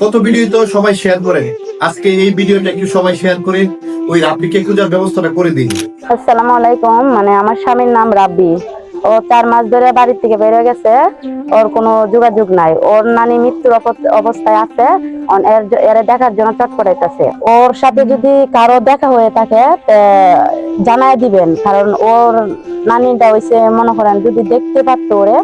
কত ভিডিও তো সবাই শেয়ার করে। আজকে এই ভিডিওটা একটু সবাই শেয়ার করে, ওই রাব্বিকে খোঁজার ব্যবস্থাটা করে দিন আসসালামু আলাইকুম মানে আমার স্বামীর নাম রাব্বি। ও চার মাস ধরে বাড়ি থেকে বের হয়ে গেছে। ওর কোনো যোগাযোগ নাই। ওর নানি মৃত্যুর অবস্থায় আছে। এর দেখার জন্য চটপটাইতেছে ওর সাথে যদি কারও দেখা হয়ে থাকে জানাই দিবেন। কারণ ওর নানিটা হইছে, মনে করেন, যদি দেখতে পারতো ওরে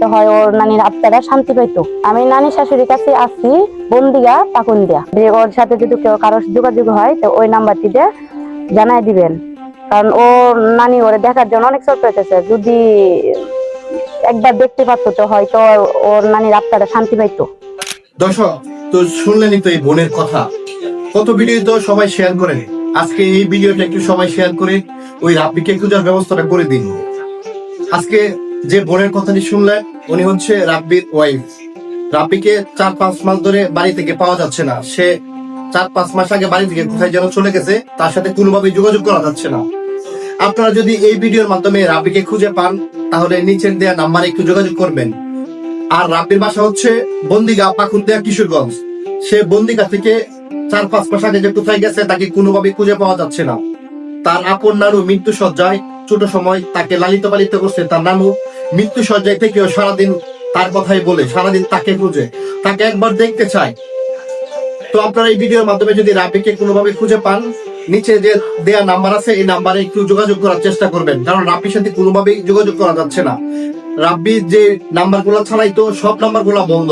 তো হয় ওর নানির আত্মারা শান্তি পাইতো। আমি নানি শাশুড়ির কাছে আসছি বন্দিগা পাকুন্দিয়া দিয়ে। ওর সাথে যদি কেউ কারোর যোগাযোগ হয়, তো ওই নাম্বারটিতে জানাই দিবেন। কারণ ও নানি ওরে দেখার জন্য অনেক চট পেতেছে যদি একবার দেখতে পারতো তো হয়তো ওর নানির আত্মাটা শান্তি পাইতো। দর্শক, তো শুনলেনই তো এই বোনের কথা। কত ভিডিও তো সবাই শেয়ার করে। আজকে এই ভিডিওটা একটু সবাই শেয়ার করে, ওই রাব্বিকে খোঁজার ব্যবস্থাটা করে দিন। আজকে যে বোনের কথাটি শুনলেন উনি হচ্ছে রাব্বির ওয়াইফ। রাব্বিকে চার পাঁচ মাস ধরে বাড়ি থেকে পাওয়া যাচ্ছে না। সে চার পাঁচ মাস আগে বাড়ি থেকে কোথায় যেন চলে গেছে, তার সাথে কোনোভাবে যোগাযোগ করা যাচ্ছে না। আপনারা যদি এই ভিডিওর মাধ্যমে রাব্বিকে খুঁজে পান, তাহলে নিচের দেওয়া নাম্বারে একটু যোগাযোগ করবেন। আর রাব্বির বাসা হচ্ছে বন্দিগা পাকুন্দিয়া কিশোরগঞ্জ। সে বন্দিগা থেকে চার পাঁচ মাস আগে যে কোথায় গেছে, তাকে কোনোভাবে খুঁজে পাওয়া যাচ্ছে না। তার আপন নানু মৃত্যু সজ্জায় ছোট সময় তাকে লালিত পালিত করছে তার নানু। মৃত্যু সজ্জায় থেকেও সারাদিন তার কথাই বলে, সারাদিন তাকে খুঁজে, তাকে একবার দেখতে চায়। তো আপনারা এই ভিডিওর মাধ্যমে যদি রাব্বিকে কোনোভাবে খুঁজে পান, নিচে যে দেয়া নাম্বার আছে, এই নাম্বারে একটু যোগাযোগ করার চেষ্টা করবেন। কারণ রাব্বির সাথে কোনোভাবেই যোগাযোগ করা যাচ্ছে না। রাব্বির যে নাম্বারগুলো ছাড়াইতো সব নাম্বারগুলো বন্ধ।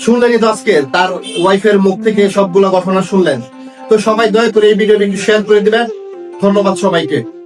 শুনলেনই তো আজকে, তার ওয়াইফের মুখ থেকে সবগুলো ঘটনা শুনলেন। তো সবাই দয়া করে এই ভিডিওটা একটু শেয়ার করে দিবেন। ধন্যবাদ সবাইকে।